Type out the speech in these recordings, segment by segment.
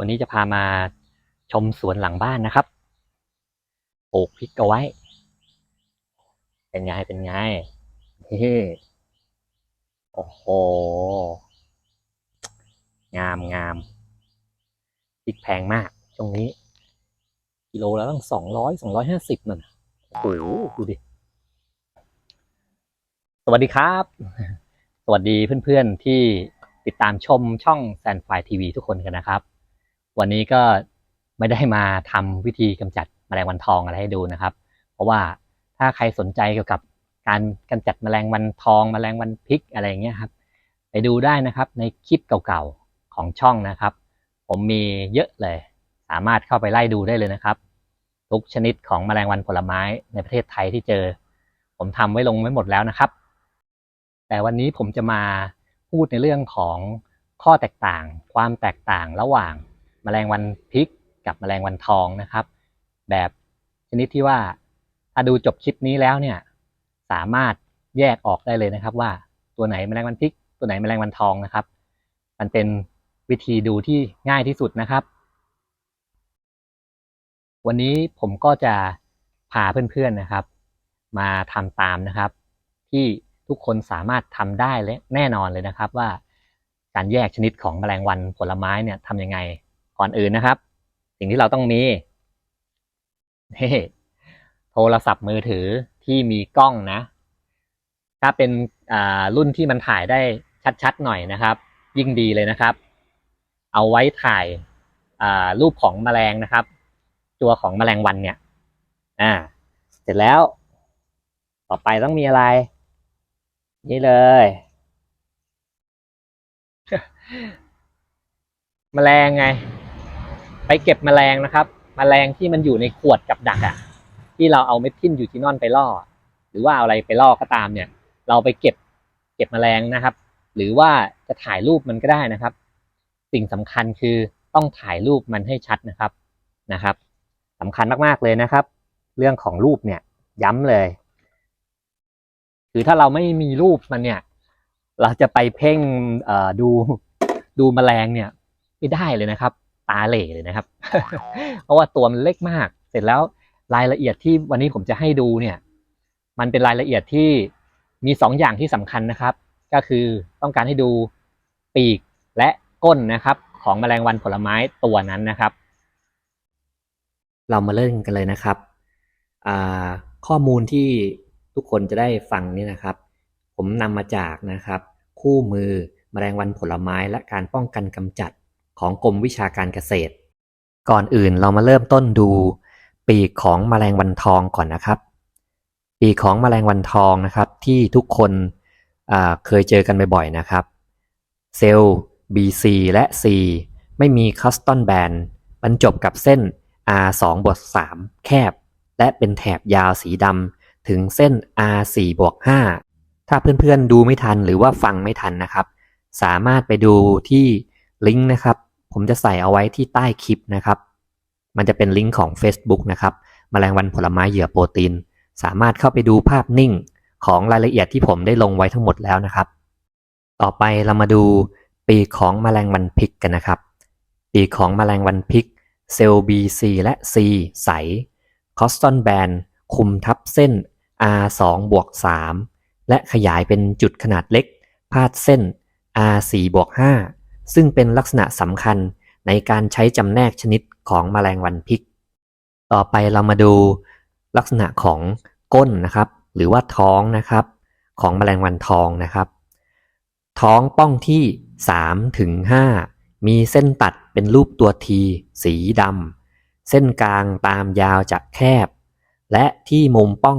วันนี้จะพามาชมสวนหลังบ้านนะครับ ปลูกพริกเอาไว้ เป็นไง เป็นไงเฮ้โอ้โห งามงามพริกแพงมากช่วงนี้ กิโลแล้วตั้งสองร้อยสองร้อยห้าสิบนั่นน่ะโอ้โหดูดิ สวัสดีครับ สวัสดีเพื่อนๆที่ติดตามชมช่องแซนไฟทีวีทุกคนกันนะครับ วันนี้ก็ไม่ได้มาทำวิธีกำจัดแมลงวันทองอะไรให้ดูนะครับ เพราะว่าถ้าใครสนใจเกี่ยวกับการกำจัดแมลงวันทองแมลงวันพริกอะไรอย่างเงี้ยครับ ไปดูได้นะครับในคลิปเก่าๆของช่องนะครับ ผมมีเยอะเลย สามารถเข้าไปไล่ดูได้เลยนะครับ ทุกชนิดของแมลงวันผลไม้ในประเทศไทยที่เจอ ผมทำไว้ลงไว้หมดแล้วนะครับ แต่วันนี้ผมจะมาพูดในเรื่องของข้อแตกต่าง ความแตกต่างระหว่าง แมลงวันพริกกับแมลงวันทองนะครับ แบบชนิดที่ว่าถ้าดูจบคลิปนี้แล้วเนี่ยสามารถแยกออกได้เลยนะครับ ว่าตัวไหนแมลงวันพริก ตัวไหนแมลงวันทองนะครับ มันเป็นวิธีดูที่ง่ายที่สุดนะครับ วันนี้ผมก็จะพาเพื่อนๆนะครับ มาทำตามนะครับ ที่ทุกคนสามารถทำได้และแน่นอนเลยนะครับว่าการแยกชนิดของแมลงวันผลไม้เนี่ยทำยังไง ก่อนอื่นนะครับ สิ่งที่เราต้องมีเฮ้โทรศัพท์มือถือที่มีกล้องนะ ถ้าเป็นรุ่นที่มันถ่ายได้ชัดๆหน่อยนะครับ ยิ่งดีเลยนะครับ เอาไว้ถ่ายารูปของแมลงนะครับ ตัวของแมลงวันเนี่ย อ่า เสร็จแล้ว ต่อไปต้องมีอะไร นี่เลยแมลงไง ไปเก็บแมลงนะครับแมลงที่มันอยู่ในขวดกับดักอะที่เราเอาเม็ดทินอยู่ทินอนไปล่อ หรือว่าเอาอะไรไปล่อก็ตามเนี่ย เราไปเก็บเก็บแมลงนะครับ หรือว่าจะถ่ายรูปมันก็ได้นะครับ สิ่งสำคัญคือต้องถ่ายรูปมันให้ชัดนะครับนะครับสำคัญมากๆเลยนะครับ เรื่องของรูปเนี่ยย้ำเลยคือถ้าเราไม่มีรูปมันเนี่ย เราจะไปเพ่งดูดูแมลงเนี่ย ไม่ได้เลยนะครับ ตาเหล่เลยนะครับ เพราะว่าตัวมันเล็กมาก เสร็จแล้วรายละเอียดที่วันนี้ผมจะให้ดูเนี่ย มันเป็นรายละเอียดที่มีสองอย่างที่สำคัญนะครับ ก็คือต้องการให้ดูปีกและก้นนะครับ ของแมลงวันผลไม้ตัวนั้นนะครับ เรามาเริ่มกันเลยนะครับข้อมูลที่ทุกคนจะได้ฟังนี่นะครับ ผมนำมาจากนะครับ คู่มือแมลงวันผลไม้และการป้องกันกำจัด ของกรมวิชาการเกษตร ก่อนอื่นเรามาเริ่มต้นดู ปีกของแมลงวันทองก่อนนะครับ ปีกของแมลงวันทองนะครับที่ทุกคนเคยเจอกันบ่อยๆนะครับ เซลล์ BC และ C ไม่มีคัสตอนแบนบรรจบกับเส้น R2 บวก3แคบ และเป็นแถบยาวสีดำถึงเส้น R4 บวก5ถ้าเพื่อนๆดูไม่ทันหรือว่าฟังไม่ทันนะครับ สามารถไปดูที่ลิงก์นะครับ ผมจะใส่เอาไว้ที่ใต้คลิปนะครับ มันจะเป็นลิงก์ของ Facebook นะครับแมลงวันผลไม้เหยื่อโปรตีน สามารถเข้าไปดูภาพนิ่งของรายละเอียดที่ผมได้ลงไว้ทั้งหมดแล้วนะครับ ต่อไปเรามาดูปีกของแมลงวันพิกกันนะครับ ปีกของแมลงวันพิกเซลล์ B C และ C ใสคอสตอนแบนคุมทับเส้น R 2 บวก3และขยายเป็นจุดขนาดเล็ก พาดเส้น R 4 บวก5 ซึ่งเป็นลักษณะสำคัญในการใช้จำแนกชนิดของแมลงวันพิก ต่อไปเรามาดูลักษณะของก้นนะครับ หรือว่าท้องนะครับ ของแมลงวันทองนะครับ ท้องป้องที่3ถึง5มีเส้นตัดเป็นรูปตัวทีสีดำเส้นกลางตามยาวจากแคบ และที่มุมป้อง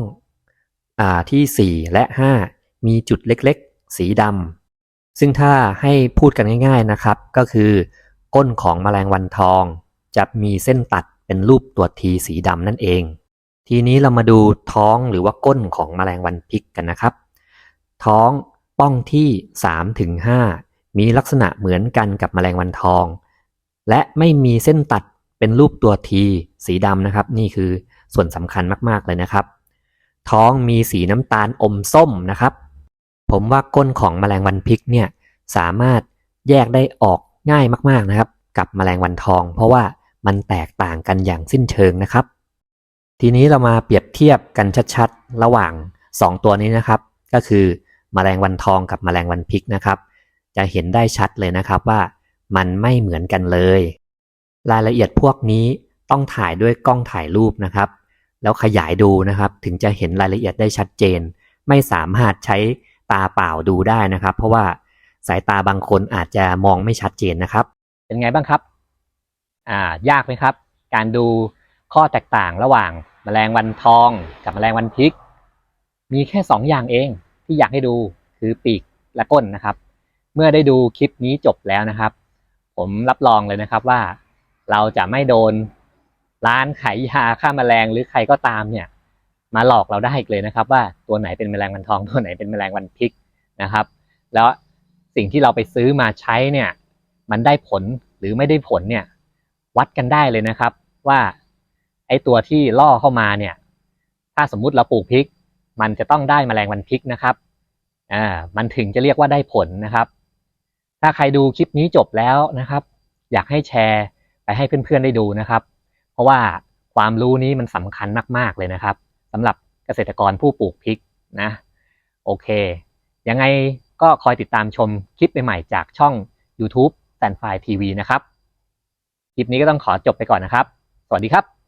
อ่าที่ 4 และ 5 มีจุดเล็กๆ สีดำ ซึ่งถ้าให้พูดกันง่ายๆนะครับ ก็คือก้นของแมลงวันทอง จะมีเส้นตัดเป็นรูปตัวทีสีดำนั่นเอง ทีนี้เรามาดูท้องหรือว่าก้นของแมลงวันพริกกันนะครับ ท้องป้องที่3ถึง5มีลักษณะเหมือนกันกับแมลงวันทอง และไม่มีเส้นตัดเป็นรูปตัวทีสีดำนะครับ นี่คือส่วนสำคัญมากๆเลยนะครับ ท้องมีสีน้ำตาลอมส้มนะครับ ผมว่าก้นของแมลงวันพิกเนี่ยสามารถแยกได้ออกง่ายมากๆนะครับ กับแมลงวันทอง เพราะว่ามันแตกต่างกันอย่างสิ้นเชิงนะครับ ทีนี้เรามาเปรียบเทียบกันชัดๆ ระหว่าง 2 ตัวนี้นะครับ ก็คือแมลงวันทองกับแมลงวันพิกนะครับ จะเห็นได้ชัดเลยนะครับว่ามันไม่เหมือนกันเลย รายละเอียดพวกนี้ต้องถ่ายด้วยกล้องถ่ายรูปนะครับ แล้วขยายดูนะครับ ถึงจะเห็นรายละเอียดได้ชัดเจน ไม่สามารถใช้ ตาเปล่าดูได้นะครับ เพราะว่าสายตาบางคนอาจจะมองไม่ชัดเจนนะครับ เป็นไงบ้างครับอ่ายากไหมครับ การดูข้อแตกต่างระหว่างแมลงวันทองกับแมลงวันพริก มีแค่สองอย่างเองที่อยากให้ดูคือปีกและก้นนะครับ เมื่อได้ดูคลิปนี้จบแล้วนะครับ ผมรับรองเลยนะครับว่าเราจะไม่โดนร้านขายยาฆ่าแมลงหรือใครก็ตามเนี่ย มาหลอกเราได้อีกเลยนะครับ ว่าตัวไหนเป็นแมลงวันทองตัวไหนเป็นแมลงวันพริกนะครับ แล้วสิ่งที่เราไปซื้อมาใช้เนี่ยมันได้ผลหรือไม่ได้ผลเนี่ยวัดกันได้เลยนะครับ ว่าไอ้ตัวที่ล่อเข้ามาเนี่ยถ้าสมมุติเราปลูกพริก มันจะต้องได้แมลงวันพริกนะครับอ่ามันถึงจะเรียกว่าได้ผลนะครับ ถ้าใครดูคลิปนี้จบแล้วนะครับ อยากให้แชร์ไปให้เพื่อนๆได้ดูนะครับ เพราะว่าความรู้นี้มันสำคัญมากๆเลยนะครับ สำหรับเกษตรกรผู้ปลูกพริกนะโอเค ยังไงก็คอยติดตามชมคลิปใหม่ๆจากช่อง YouTube แซนไฟทีวีนะครับ คลิปนี้ก็ต้องขอจบไปก่อนนะครับ สวัสดีครับ